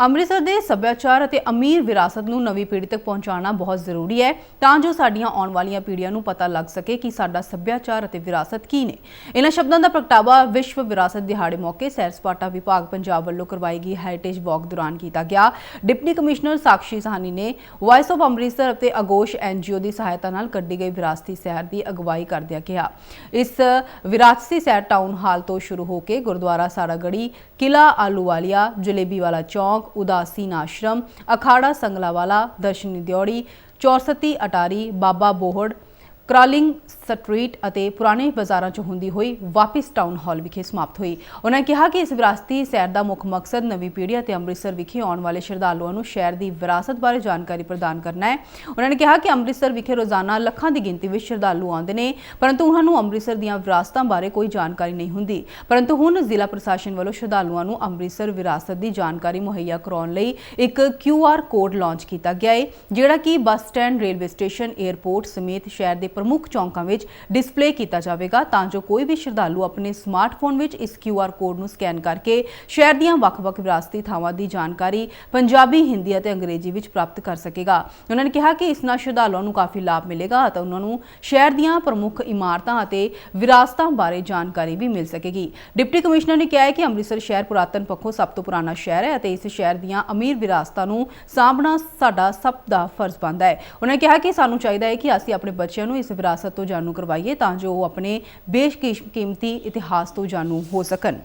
ਅੰਮ੍ਰਿਤਸਰ ਦੇ ਸੱਭਿਆਚਾਰ ਅਤੇ ਅਮੀਰ ਵਿਰਾਸਤ ਨੂੰ ਨਵੀਂ ਪੀੜ੍ਹੀ ਤੱਕ ਪਹੁੰਚਾਉਣਾ ਬਹੁਤ ਜ਼ਰੂਰੀ ਹੈ, ਤਾਂ ਜੋ ਸਾਡੀਆਂ ਆਉਣ ਵਾਲੀਆਂ ਪੀੜ੍ਹੀਆਂ ਨੂੰ ਪਤਾ ਲੱਗ ਸਕੇ ਕਿ ਸਾਡਾ ਸੱਭਿਆਚਾਰ ਅਤੇ ਵਿਰਾਸਤ ਕੀ ਨੇ। ਇਹਨਾਂ ਸ਼ਬਦਾਂ ਦਾ ਪ੍ਰਗਟਾਵਾ ਵਿਸ਼ਵ ਵਿਰਾਸਤ ਦਿਹਾੜੇ ਮੌਕੇ ਸੈਰ ਸਪਾਟਾ ਵਿਭਾਗ ਪੰਜਾਬ ਵੱਲੋਂ ਕਰਵਾਈ ਗਈ ਹੈਰੀਟੇਜ ਵਾਕ ਦੌਰਾਨ ਕੀਤਾ ਗਿਆ। ਡਿਪਟੀ ਕਮਿਸ਼ਨਰ ਸਾਕਸ਼ੀ ਸਾਹਨੀ ਨੇ ਵਾਇਸ ਆਫ ਅੰਮ੍ਰਿਤਸਰ ਅਤੇ ਅਗੋਸ਼ ਐਨਜੀਓ ਦੀ ਸਹਾਇਤਾ ਨਾਲ ਕੱਢੀ ਗਈ ਵਿਰਾਸਤੀ ਸੈਰ ਦੀ ਅਗਵਾਈ ਕਰਦਿਆਂ ਕਿਹਾ। ਇਸ ਵਿਰਾਸਤੀ ਸੈਰ ਟਾਊਨ ਹਾਲ ਤੋਂ ਸ਼ੁਰੂ ਹੋ ਕੇ ਗੁਰਦੁਆਰਾ ਸਾਰਾਗੜੀ ਕਿਲਾ ਆਲੂਵਾਲੀਆ, ਜਲੇਬੀ ਵਾਲਾ ਚੌਂਕ, ਉਦਾਸੀਨ ਆਸ਼ਰਮ, ਅਖਾੜਾ ਸੰਗਲਾਵਾਲਾ ਦਰਸ਼ਨੀ ਦਿਉੜੀ ਚੌਰਸਤੀ ਅਟਾਰੀ, ਬਾਬਾ ਬੋਹੜ ਕ੍ਰਾਲਿੰਗ ਸਟਰੀਟ ਅਤੇ ਪੁਰਾਣੇ ਬਾਜ਼ਾਰਾਂ 'ਚ ਹੁੰਦੀ ਹੋਈ ਵਾਪਿਸ ਟਾਊਨ ਹਾਲ ਵਿਖੇ ਸਮਾਪਤ ਹੋਈ। ਉਹਨਾਂ ਕਿਹਾ ਕਿ ਇਸ ਵਿਰਾਸਤੀ ਸੈਰ ਦਾ ਮੁੱਖ ਮਕਸਦ ਨਵੀਂ ਪੀੜ੍ਹੀ ਅਤੇ ਅੰਮ੍ਰਿਤਸਰ ਵਿਖੇ ਆਉਣ ਵਾਲੇ ਸ਼ਰਧਾਲੂਆਂ ਨੂੰ ਸ਼ਹਿਰ ਦੀ ਵਿਰਾਸਤ ਬਾਰੇ ਜਾਣਕਾਰੀ ਪ੍ਰਦਾਨ ਕਰਨਾ ਹੈ। ਉਹਨਾਂ ਨੇ ਕਿਹਾ ਕਿ ਅੰਮ੍ਰਿਤਸਰ ਵਿਖੇ ਰੋਜ਼ਾਨਾ ਲੱਖਾਂ ਦੀ ਗਿਣਤੀ ਵਿੱਚ ਸ਼ਰਧਾਲੂ ਆਉਂਦੇ ਨੇ, ਪਰੰਤੂ ਉਹਨਾਂ ਨੂੰ ਅੰਮ੍ਰਿਤਸਰ ਦੀਆਂ ਵਿਰਾਸਤਾਂ ਬਾਰੇ ਕੋਈ ਜਾਣਕਾਰੀ ਨਹੀਂ ਹੁੰਦੀ। ਪਰੰਤੂ ਹੁਣ ਜ਼ਿਲ੍ਹਾ ਪ੍ਰਸ਼ਾਸਨ ਵੱਲੋਂ ਸ਼ਰਧਾਲੂਆਂ ਨੂੰ ਅੰਮ੍ਰਿਤਸਰ ਵਿਰਾਸਤ ਦੀ ਜਾਣਕਾਰੀ ਮੁਹੱਈਆ ਕਰਾਉਣ ਲਈ ਇੱਕ QR ਕੋਡ ਲਾਂਚ ਕੀਤਾ ਗਿਆ ਹੈ ਜਿਹੜਾ ਕਿ bus stand railway station airport ਸਮੇਤ ਸ਼ਹਿਰ ਦੇ ਪ੍ਰਮੁੱਖ ਚੌਂਕਾਂ ਵਿੱਚ ਡਿਸਪਲੇ ਕੀਤਾ ਜਾਵੇਗਾ ਤਾਂ ਜੋ ਕੋਈ ਵੀ ਸ਼ਰਧਾਲੂ ਆਪਣੇ ਸਮਾਰਟਫੋਨ ਵਿੱਚ ਇਸ QR ਕੋਡ ਨੂੰ ਸਕੈਨ ਕਰਕੇ ਸ਼ਹਿਰ ਦੀਆਂ ਵੱਖ-ਵੱਖ ਵਿਰਾਸਤੀ ਥਾਵਾਂ ਦੀ ਜਾਣਕਾਰੀ ਪੰਜਾਬੀ, ਹਿੰਦੀ ਅਤੇ ਅੰਗਰੇਜ਼ੀ ਵਿੱਚ ਪ੍ਰਾਪਤ ਕਰ ਸਕੇਗਾ। ਉਹਨਾਂ ਨੇ ਕਿਹਾ ਕਿ ਇਸ ਨਾਲ ਸ਼ਰਧਾਲੂਆਂ ਨੂੰ ਕਾਫੀ ਲਾਭ ਮਿਲੇਗਾ ਅਤੇ ਉਹਨਾਂ ਨੂੰ ਸ਼ਹਿਰ ਦੀਆਂ ਪ੍ਰਮੁੱਖ ਇਮਾਰਤਾਂ ਅਤੇ ਵਿਰਾਸਤਾਂ ਬਾਰੇ ਜਾਣਕਾਰੀ ਵੀ ਮਿਲ ਸਕੇਗੀ। ਡਿਪਟੀ ਕਮਿਸ਼ਨਰ ਨੇ ਕਿਹਾ ਹੈ ਕਿ ਅੰਮ੍ਰਿਤਸਰ ਸ਼ਹਿਰ ਪੁਰਾਤਨ ਪੱਖੋਂ ਸਭ ਤੋਂ ਪੁਰਾਣਾ ਸ਼ਹਿਰ ਹੈ ਅਤੇ ਇਸ ਸ਼ਹਿਰ ਦੀਆਂ ਅਮੀਰ ਵਿਰਾਸਤਾਂ ਨੂੰ ਸਾਂਭਣਾ ਸਾਡਾ ਸਭ ਦਾ ਫਰਜ਼ ਬਣਦਾ ਹੈ। ਉਹਨਾਂ ਨੇ ਕਿਹਾ ਕਿ ਸਾਨੂੰ ਚਾਹੀਦਾ ਹੈ ਕਿ ਅਸੀਂ ਆਪਣੇ ਬੱਚਿਆਂ ਨੂੰ ਇਸ ਵਿਰਾਸਤ ਤੋਂ ਜਾਣੂ ਕਰਵਾਈਏ ਤਾਂ ਜੋ ਉਹ ਆਪਣੇ ਬੇਸ਼ਕੀਮਤੀ ਇਤਿਹਾਸ ਤੋਂ ਜਾਣੂ ਹੋ ਸਕਣ।